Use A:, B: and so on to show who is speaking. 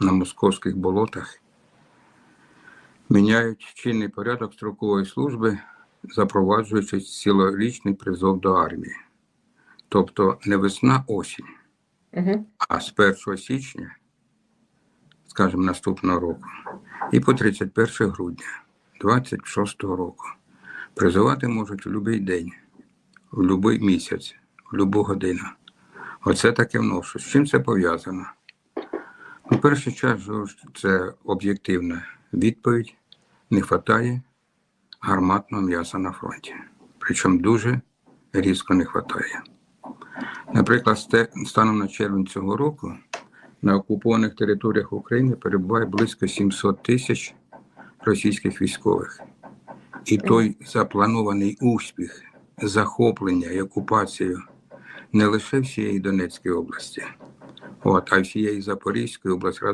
A: на московських болотах, міняють чинний порядок строкової служби, запроваджуючи цілорічний призов до армії. Тобто не весна осінь,
B: Угу.
A: а з 1 січня, скажімо, наступного року, і по 31 грудня 26 року призивати можуть у будь-який день, в будь-який місяць, в будь-яку годину. Оце таке вношу. З чим це пов'язано? У першу чергу це об'єктивна відповідь. Не вистачає гарматного м'яса на фронті. Причому дуже різко не вистачає. Наприклад, станом на червень цього року на окупованих територіях України перебуває близько 700 тисяч російських військових. І той запланований успіх захоплення і окупацію не лише всієї Донецької області, от, а всієї Запорізької області